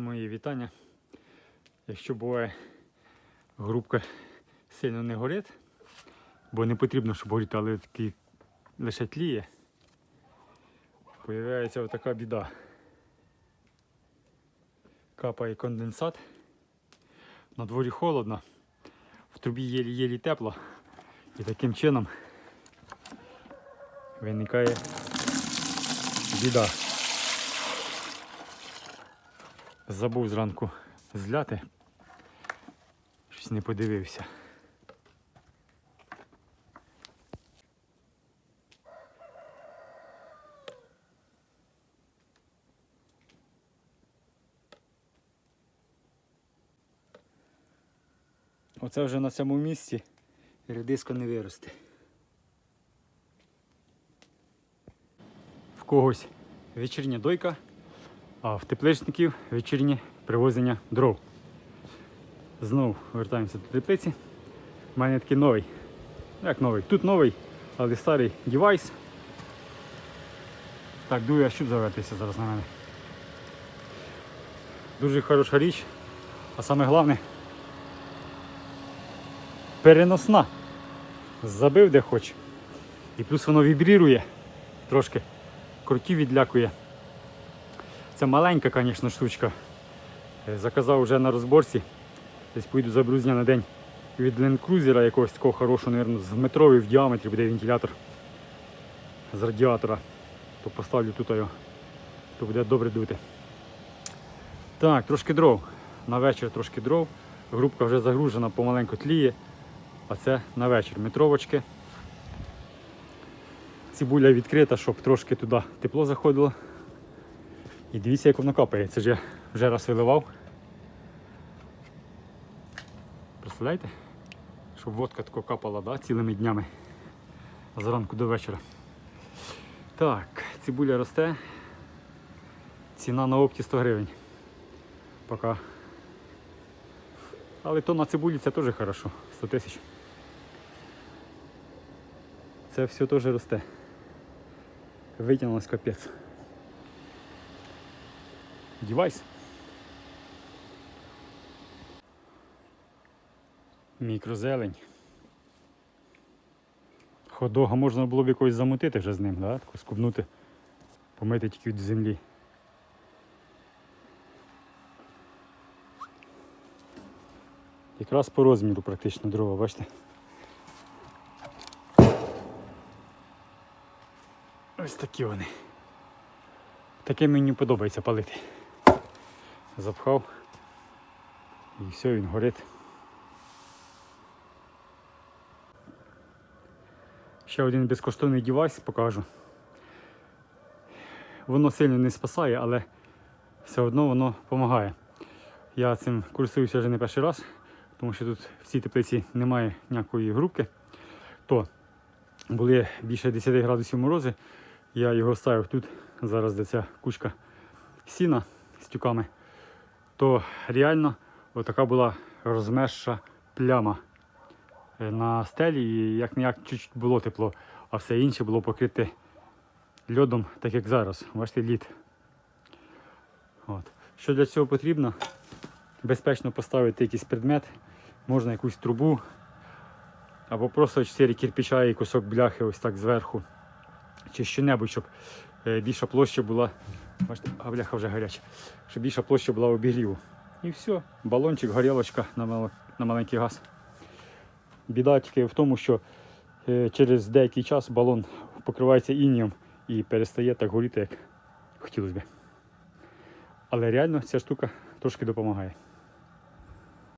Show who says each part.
Speaker 1: Мої вітання. Якщо буває грубка сильно не горить, бо не потрібно, щоб горіти, але такий лише тліє, появляється отака біда. Капає конденсат, на дворі холодно, в трубі єлі-єлі тепло, і таким чином виникає біда. Забув зранку зляти. Щось не подивився. Оце вже на цьому місці редиска не виросте. В когось вечірня дойка, а в тепличників вечірнє привозення дров. Знову вертаємося до теплиці. У мене такий новий. Як новий? Тут новий, але старий девайс. Так, дує, щоб завертися зараз на мене. Дуже хороша річ. А саме головне переносна. Забив де хоч. І плюс воно вібрірує трошки. Крутів відлякує. Це маленька, звісно, штучка. Е, Заказав вже на розборці. Десь поїду за брузня на день від ленд-крузера якогось такого хорошого, мабуть, з метровий в діаметрі буде вентилятор з радіатора. То поставлю тут його, то буде добре дути. Так, трошки дров. На вечір трошки дров. Грубка вже загружена, помаленьку тліє. А це на вечір. Метровочки. Цибуля відкрита, щоб трошки туди тепло заходило. І дивіться, як воно капає. Це я вже раз виливав. Представляєте? Щоб водка тако капала да, цілими днями зранку до вечора. Так, цибуля росте. Ціна на опті 100 гривень. Пока. Але то на цибулі це теж хорошо. 100 тисяч. Це все теж росте. Витягнулось капець. Девайс. Мікрозелень. Ходога можна було б якось замутити вже з ним, да? Тако скубнути, помити тільки від землі. Якраз по розміру практично дрова, бачите? Ось такі вони. Таке мені подобається палити. Запхав і все, він горить. Ще один безкоштовний девайс покажу. Воно сильно не спасає, але все одно воно допомагає. Я цим користуюся вже не перший раз, тому що тут в цій теплиці немає ніякої грубки. То були більше 10 градусів морози. Я його ставив тут, зараз де ця кучка сіна з тюками, то реально отака була розмерша пляма е, на стелі, і як не як чуть-чуть було тепло, а все інше було покрите льодом, так як зараз. Бачите, лід. От. Що для цього потрібно? Безпечно поставити якийсь предмет, можна якусь трубу, або просто 4 кирпича і кусок бляхи ось так зверху чи що-небудь, щоб е, більша площа була. Бачите, а бляха вже гаряча. Щоб більша площа була обігріву. І все, балончик, горілочка на, мал- на маленький газ. Біда тільки в тому, що е, через деякий час балон покривається інієм і перестає так горіти, як хотілося б. Але реально ця штука трошки допомагає.